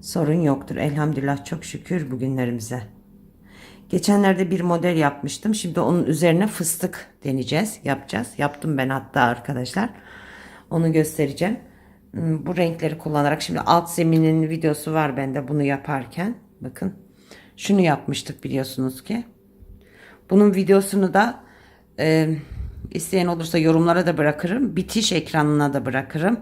sorun yoktur. Elhamdülillah çok şükür bugünlerimize. Geçenlerde bir model yapmıştım. Şimdi onun üzerine fıstık deneyeceğiz, yapacağız. Yaptım ben hatta arkadaşlar. Onu göstereceğim. Hmm, Bu renkleri kullanarak şimdi alt zeminin videosu var bende bunu yaparken. Bakın şunu yapmıştık biliyorsunuz ki. Bunun videosunu da e, isteyen olursa yorumlara da bırakırım. Bitiş ekranına da bırakırım.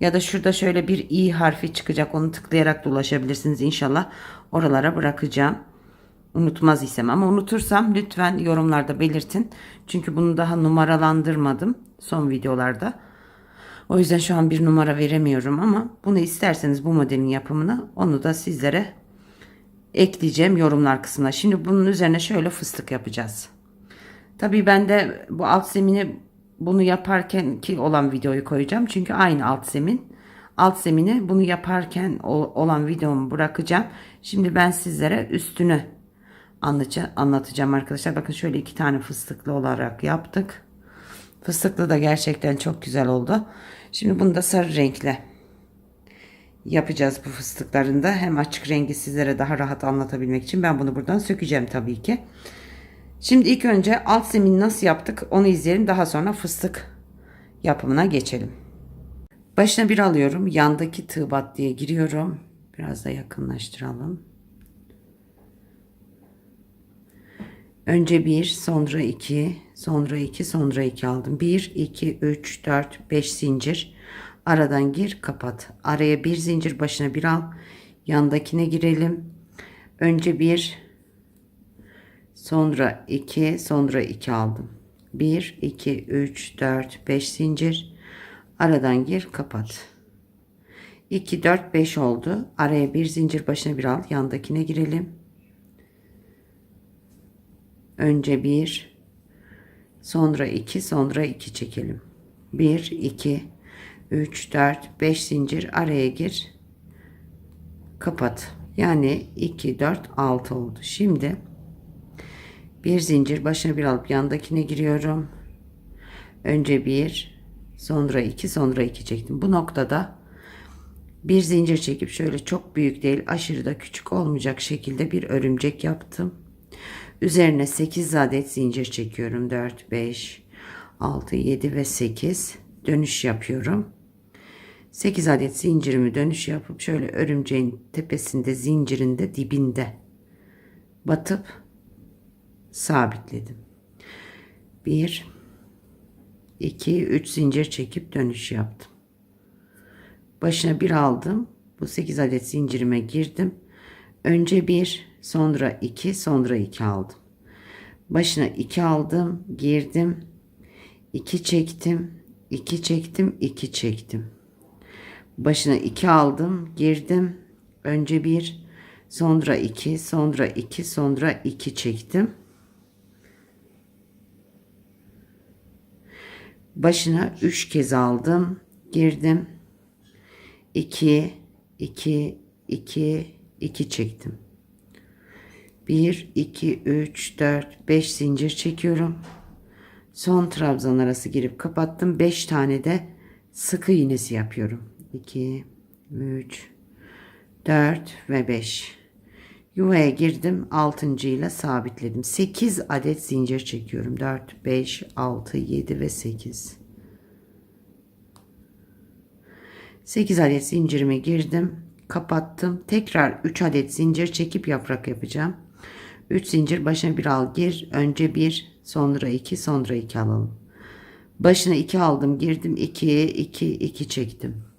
Ya da şurada şöyle bir i harfi çıkacak. Onu tıklayarak da ulaşabilirsiniz inşallah. Oralara bırakacağım. Unutmaz isem ama unutursam lütfen yorumlarda belirtin. Çünkü bunu daha numaralandırmadım son videolarda. O yüzden şu an bir numara veremiyorum ama bunu isterseniz bu modelin yapımını onu da sizlere ekleyeceğim yorumlar kısmına. Şimdi bunun üzerine şöyle fıstık yapacağız. Tabii ben de bu alt zemini bunu yaparken ki olan videoyu koyacağım. Çünkü aynı alt zemin. Alt zemini bunu yaparken olan videomu bırakacağım. Şimdi ben sizlere üstünü anlatacağım arkadaşlar. Bakın şöyle iki tane fıstıklı olarak yaptık. Fıstıklı da gerçekten çok güzel oldu. Şimdi bunu da sarı renkle yapacağız bu fıstıkların da. Hem açık rengi sizlere daha rahat anlatabilmek için ben bunu buradan sökeceğim tabii ki. Şimdi ilk önce alt zemini nasıl yaptık onu izleyelim. Daha sonra fıstık yapımına geçelim. Başına bir alıyorum. Yandaki tığ diye giriyorum. Biraz da yakınlaştıralım. Önce bir, sonra iki, sonra iki, sonra iki aldım. Bir, iki, üç, dört, beş zincir. Aradan gir, kapat. Araya bir zincir başına bir al. Yandakine girelim. Önce bir, sonra 2 sonra 2 aldım. 1 2 3 4 5 zincir. Aradan gir kapat. 2 4 5 oldu. Araya bir zincir başına bir al. Yandakine girelim. Önce 1 sonra 2 sonra 2 çekelim. 1 2 3 4 5 zincir. Araya gir. Kapat. Yani 2 4 6 oldu. Şimdi bir zincir başına bir alıp yandakine giriyorum. Önce bir, sonra iki, sonra iki çektim. Bu noktada bir zincir çekip şöyle çok büyük değil, aşırı da küçük olmayacak şekilde bir örümcek yaptım. Üzerine 8 adet zincir çekiyorum. 4, 5, 6, 7 ve 8 dönüş yapıyorum. 8 adet zincirimi dönüş yapıp şöyle örümceğin tepesinde zincirinde dibinde batıp sabitledim. 1 2 3 zincir çekip dönüş yaptım. Başına bir aldım. Bu 8 adet zincirime girdim. Önce 1, sonra 2, sonra 2 aldım. Başına 2 aldım, girdim. 2 çektim, 2 çektim, 2 çektim. Başına 2 aldım, girdim. Önce 1, sonra 2, sonra 2, sonra 2 çektim. Başına 3 kez aldım. Girdim. 2 2 2 2 çektim. 1 2 3 4 5 zincir çekiyorum. Son trabzan arası girip kapattım. 5 tane de sıkı iğnesi yapıyorum. 2 3 4 ve 5. Yuvaya girdim. Altıncıyla sabitledim. 8 adet zincir çekiyorum. 4, 5, 6, 7 ve 8. 8 adet zincirime girdim. Kapattım. Tekrar 3 adet zincir çekip yaprak yapacağım. 3 zincir başına bir al gir. Önce 1 sonra 2 sonra 2 alalım. Başına 2 aldım girdim 2 2 2 çektim.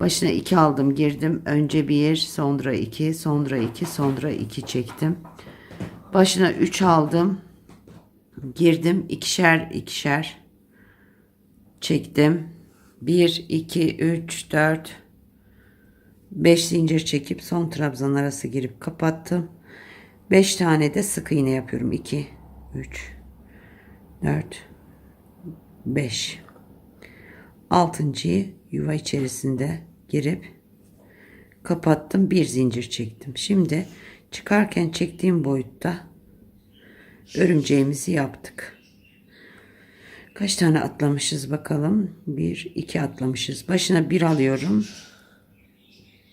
Başına 2 aldım girdim. Önce 1 sonra 2 sonra 2 sonra 2 çektim. Başına 3 aldım. Girdim ikişer ikişer çektim. 1 2 3 4 5 zincir çekip son trabzan arası girip kapattım. 5 tane de sık iğne yapıyorum. 2 3 4 5 altıncıyı yuva içerisinde girip kapattım. Bir zincir çektim. Şimdi çıkarken çektiğim boyutta örümceğimizi yaptık. Kaç tane atlamışız bakalım. Bir, iki atlamışız. Başına bir alıyorum.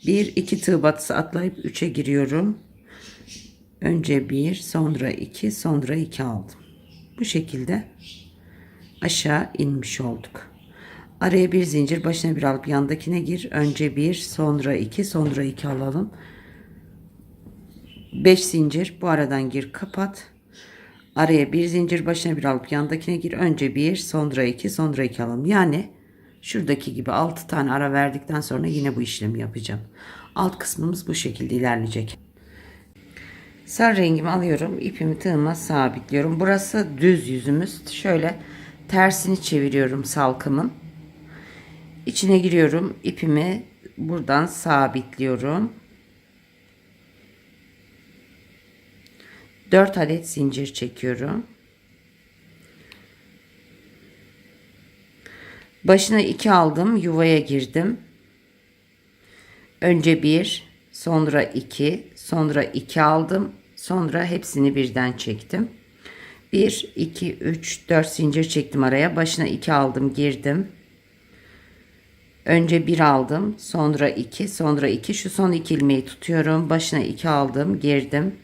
Bir, iki tığ batısı atlayıp üçe giriyorum. Önce bir, sonra iki, sonra iki aldım. Bu şekilde aşağı inmiş olduk. Araya bir zincir başına bir alıp yandakine gir. Önce bir, sonra iki, sonra iki alalım. Beş zincir bu aradan gir kapat. Araya bir zincir başına bir alıp yandakine gir. Önce bir, sonra iki, sonra iki alalım. Yani şuradaki gibi altı tane ara verdikten sonra yine bu işlemi yapacağım. Alt kısmımız bu şekilde ilerleyecek. Sarı rengimi alıyorum. ipimi tığıma sabitliyorum. Burası düz yüzümüz. Şöyle tersini çeviriyorum salkımın. İçine giriyorum. ipimi buradan sabitliyorum. 4 adet zincir çekiyorum. Başına 2 aldım. Yuvaya girdim. Önce 1, sonra 2, sonra 2 aldım. Sonra hepsini birden çektim. 1, 2, 3, 4 zincir çektim araya. Başına 2 aldım, girdim. Önce 1 aldım, sonra 2, sonra 2. Şu son 2 ilmeği tutuyorum. Başına 2 aldım, girdim.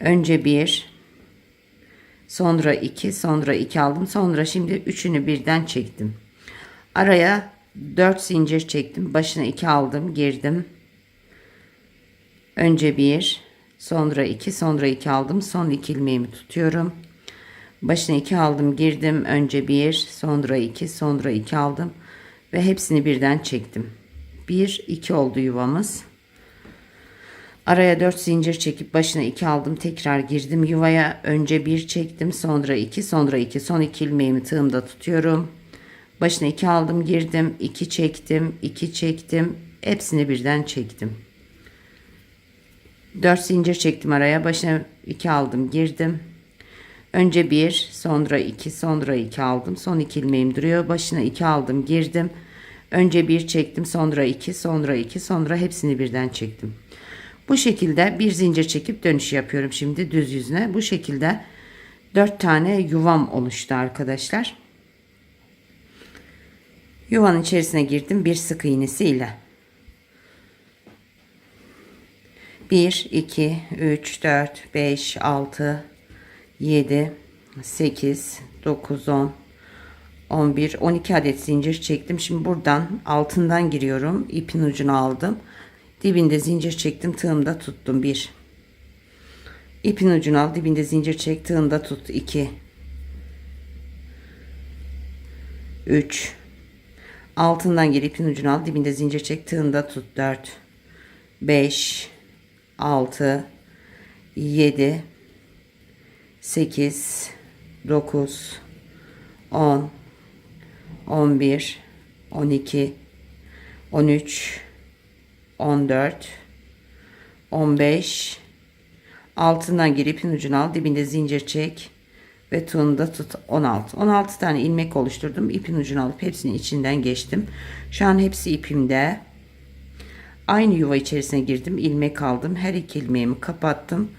Önce 1, sonra 2, sonra 2 aldım. Sonra şimdi üçünü birden çektim. Araya 4 zincir çektim. Başına 2 aldım, girdim. Önce 1, sonra 2, sonra 2 aldım. Son 2 ilmeğimi tutuyorum. Başına 2 aldım, girdim. Önce 1, sonra 2, sonra 2 aldım ve hepsini birden çektim. 1 2 oldu yuvamız. Araya 4 zincir çekip başına 2 aldım. Tekrar girdim yuvaya. Önce 1 çektim, sonra 2, sonra 2. Son 2 ilmeğimi tığımda tutuyorum. Başına 2 aldım, girdim. 2 çektim, 2 çektim. Hepsini birden çektim. 4 zincir çektim araya. Başına 2 aldım, girdim. Önce 1, sonra 2, sonra 2 aldım. Son 2 ilmeğim duruyor. Başına 2 aldım, girdim. Önce 1 çektim, sonra 2, sonra 2, sonra hepsini birden çektim. Bu şekilde bir zincir çekip dönüş yapıyorum şimdi düz yüzüne. Bu şekilde 4 tane yuvam oluştu arkadaşlar. Yuvanın içerisine girdim bir sık iğnesi ile. 1, 2, 3, 4, 5, 6, 7, 8, 9, 10, 11, 12 adet zincir çektim. Şimdi buradan altından giriyorum. İpin ucunu aldım. Dibinde zincir çektim. Tığımda tuttum. 1. İpin ucunu al. Dibinde zincir çek. Tığında tut. 2. 3. Altından gir. ipin ucunu al. Dibinde zincir çek. Tığında tut. 4. 5. 6. 7. 8. 9. 10. 11. 12. 13. 14 15 altından gir ipin ucunu al dibinde zincir çek ve tığını da tut 16 16 tane ilmek oluşturdum ipin ucunu alıp hepsini içinden geçtim şu an hepsi ipimde aynı yuva içerisine girdim ilmek aldım her iki ilmeğimi kapattım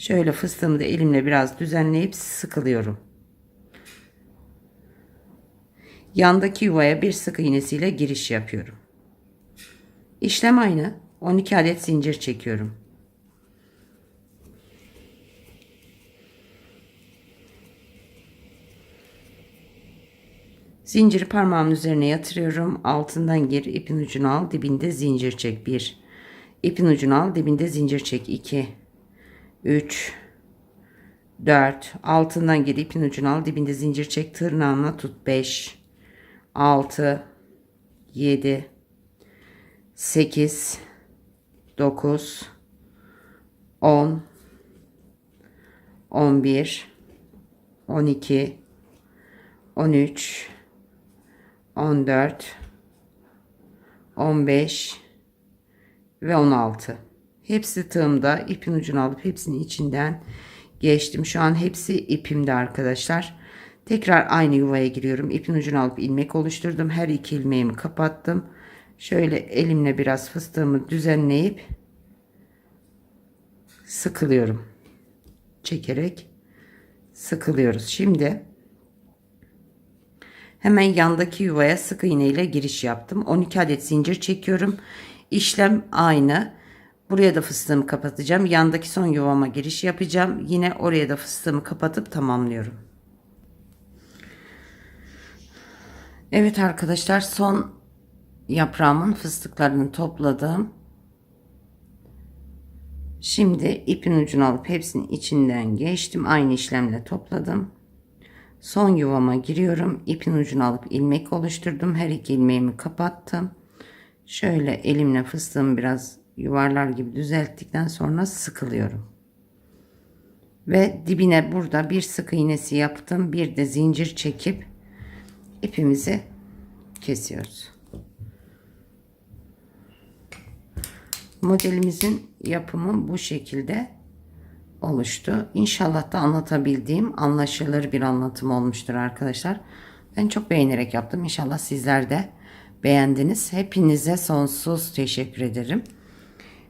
şöyle fıstığımı da elimle biraz düzenleyip sıkılıyorum yandaki yuvaya bir sık iğnesiyle giriş yapıyorum İşlem aynı. 12 adet zincir çekiyorum. Zinciri parmağımın üzerine yatırıyorum. Altından gir, ipin ucunu al, dibinde zincir çek. 1. İpin ucunu al, dibinde zincir çek. 2. 3. 4. Altından gir, ipin ucunu al, dibinde zincir çek. Tırnağına tut. 5. 6. 7. 8 9 10 11 12 13 14 15 ve 16 Hepsi tığımda. ipin ucunu alıp hepsini içinden geçtim. Şu an hepsi ipimde arkadaşlar. Tekrar aynı yuvaya giriyorum. İpin ucunu alıp ilmek oluşturdum. Her iki ilmeğimi kapattım. Şöyle elimle biraz fıstığımı düzenleyip sıkılıyorum. Çekerek sıkılıyoruz. Şimdi hemen yandaki yuvaya sık iğne ile giriş yaptım. 12 adet zincir çekiyorum. İşlem aynı. Buraya da fıstığımı kapatacağım. Yandaki son yuvama giriş yapacağım. Yine oraya da fıstığımı kapatıp tamamlıyorum. Evet arkadaşlar son yaprağımın fıstıklarını topladım. Şimdi ipin ucunu alıp hepsinin içinden geçtim. Aynı işlemle topladım. Son yuvama giriyorum. İpin ucunu alıp ilmek oluşturdum. Her iki ilmeğimi kapattım. Şöyle elimle fıstığımı biraz yuvarlar gibi düzelttikten sonra sıkılıyorum. Ve dibine burada bir sık iğnesi yaptım. Bir de zincir çekip ipimizi kesiyoruz. Modelimizin yapımı bu şekilde oluştu. İnşallah da anlatabildiğim anlaşılır bir anlatım olmuştur arkadaşlar. Ben çok beğenerek yaptım. İnşallah sizler de beğendiniz. Hepinize sonsuz teşekkür ederim.